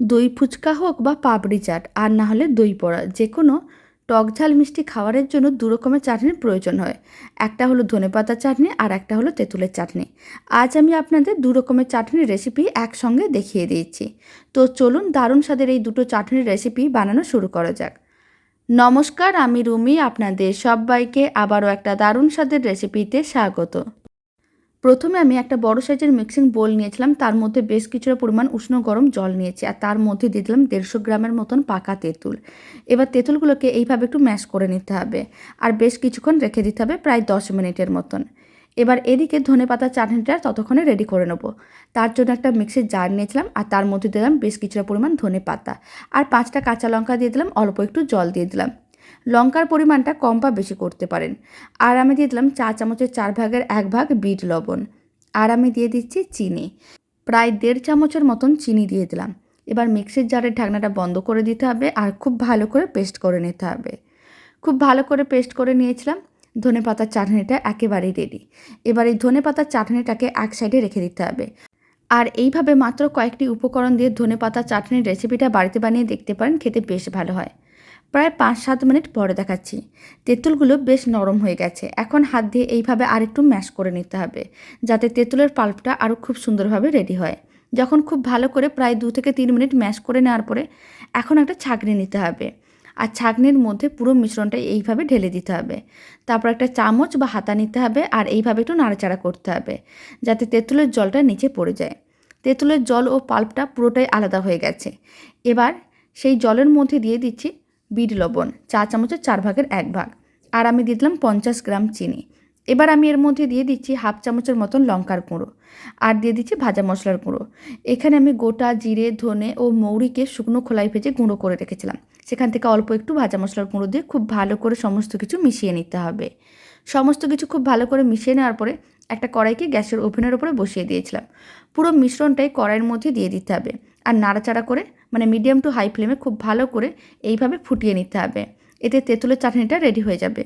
দই ফুচকা হোক বা পাপড়ি চাট, আর না হলে দই বড়া যে কোনো টক ঝাল মিষ্টি খাবারের জন্য দু রকমের চাটনির প্রয়োজন হয়। একটা হলো ধনেপাতা চাটনি, আর একটা হলো তেঁতুলের চাটনি। আজ আমি আপনাদের দু রকমের চাটনির রেসিপি একসঙ্গে দেখিয়ে দিয়েছি। তো চলুন দারুণ স্বাদের এই দুটো চাটনির রেসিপি বানানো শুরু করা যাক। নমস্কার, আমি রুমি, আপনাদের সবাইকে আবারও একটা দারুণ স্বাদের রেসিপিতে স্বাগত। প্রথমে আমি একটা বড় সাইজের মিক্সিং বোল নিয়েছিলাম, তার মধ্যে বেশ কিছুটা পরিমাণ উষ্ণ গরম জল নিয়েছি আর তার মধ্যে দিয়ে দিলাম দেড়শো গ্রামের মতন পাকা তেঁতুল। এবার তেঁতুলগুলোকে এইভাবে একটু ম্যাশ করে নিতে হবে আর বেশ কিছুক্ষণ রেখে দিতে হবে প্রায় দশ মিনিটের মতন। এবার এদিকে ধনে পাতা চাটনিটা ততক্ষণে রেডি করে নেব। তার জন্য একটা মিক্সির জার নিয়েছিলাম আর তার মধ্যে দিলাম বেশ কিছুটা পরিমাণ ধনে পাতা। আর পাঁচটা কাঁচা লঙ্কা দিয়ে দিলাম, অল্প একটু জল দিয়ে দিলাম। লঙ্কার পরিমাণটা কম বা বেশি করতে পারেন। আর আমি দিয়ে দিলাম চা চামচের চার ভাগের এক ভাগ বিট লবণ। আর আমি দিয়ে দিচ্ছি চিনি। প্রায় দেড় চামচের মতন চিনি দিয়ে দিলাম। এবার মিক্সির জারের ঢাকনাটা বন্ধ করে দিতে হবে আর খুব ভালো করে পেস্ট করে নিতে হবে। খুব ভালো করে পেস্ট করে নিয়েছিলাম। ধনে পাতার চাটনিটা একেবারেই রেডি এবার এই ধনে পাতার চাটনিটাকে এক সাইডে রেখে দিতে হবে। আর এইভাবে মাত্র কয়েকটি উপকরণ দিয়ে ধনে পাতা চাটনির রেসিপিটা বাড়িতে বানিয়ে দেখতে পারেন, খেতে বেশ ভালো হয়। প্রায় পাঁচ সাত মিনিট পরে দেখাচ্ছি। তেঁতুলগুলো বেশ নরম হয়ে গেছে। এখন হাত দিয়ে এইভাবে আরেকটু ম্যাশ করে নিতে হবে, যাতে তেঁতুলের পাল্পটা আরও খুব সুন্দরভাবে রেডি হয়। যখন খুব ভালো করে প্রায় দু থেকে তিন মিনিট ম্যাশ করে নেওয়ার পরে এখন একটা ছাঁকনি নিতে হবে। আর ছাঁকনির মধ্যে পুরো মিশ্রণটা এইভাবে ঢেলে দিতে হবে। তারপর একটা চামচ বা হাতা নিতে হবে আর এইভাবে একটু নাড়াচাড়া করতে হবে, যাতে তেঁতুলের জলটা নিচে পড়ে যায়। তেঁতুলের জল ও পাল্পটা পুরোটাই আলাদা হয়ে গেছে। এবার সেই জলের মধ্যে দিয়ে দিচ্ছি বিট লবণ, চা চামচের চার ভাগের এক ভাগ। আর আমি দিয়ে দিলাম পঞ্চাশ গ্রাম চিনি। এবার আমি এর মধ্যে দিয়ে দিচ্ছি হাফ চামচের মতন লঙ্কার গুঁড়ো আর দিয়ে দিচ্ছি ভাজা মশলার গুঁড়ো। এখানে আমি গোটা জিরে, ধনে ও মৌরিকে শুকনো খোলাই ভেজে গুঁড়ো করে রেখেছিলাম। সেখান থেকে অল্প একটু ভাজা মশলার গুঁড়ো দিয়ে খুব ভালো করে সমস্ত কিছু মিশিয়ে নিতে হবে। সমস্ত কিছু খুব ভালো করে মিশিয়ে নেওয়ার পরে একটা কড়াইকে গ্যাসের ওভেনের উপরে বসিয়ে দিয়েছিলাম। পুরো মিশ্রণটাই কড়াইয়ের মধ্যে দিয়ে দিতে হবে। আর নাড়াচাড়া করে মানে মিডিয়াম টু হাই ফ্লেমে খুব ভালো করে এইভাবে ফুটিয়ে নিতে হবে। এতে তেঁতুলের চাটনিটা রেডি হয়ে যাবে।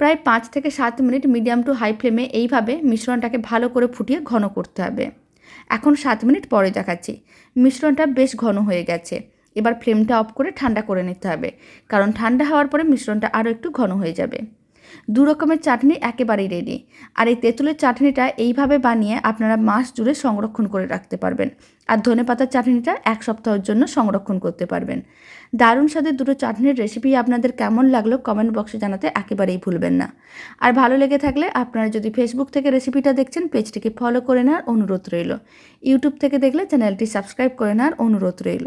প্রায় পাঁচ থেকে সাত মিনিট মিডিয়াম টু হাই ফ্লেমে এইভাবে মিশ্রণটাকে ভালো করে ফুটিয়ে ঘন করতে হবে। এখন সাত মিনিট পরে দেখাচ্ছি। মিশ্রণটা বেশ ঘন হয়ে গেছে। এবার ফ্লেমটা অফ করে ঠান্ডা করে নিতে হবে। কারণ ঠান্ডা হওয়ার পরে মিশ্রণটা আরও একটু ঘন হয়ে যাবে। দু রকমের চাটনি একেবারেই রেডি আর এই তেঁতুলের চাটনিটা এইভাবে বানিয়ে আপনারা মাস জুড়ে সংরক্ষণ করে রাখতে পারবেন। আর ধনে পাতার চাটনিটা এক সপ্তাহের জন্য সংরক্ষণ করতে পারবেন। দারুণ স্বাদের দুটো চাটনির রেসিপি আপনাদের কেমন লাগল কমেন্ট বক্সে জানাতে একেবারেই ভুলবেন না। আর ভালো লেগে থাকলে আপনারা যদি ফেসবুক থেকে রেসিপিটা দেখছেন পেজটিকে ফলো করে নেওয়ার অনুরোধ রইল। ইউটিউব থেকে দেখলে চ্যানেলটি সাবস্ক্রাইব করে নেওয়ার অনুরোধ রইল।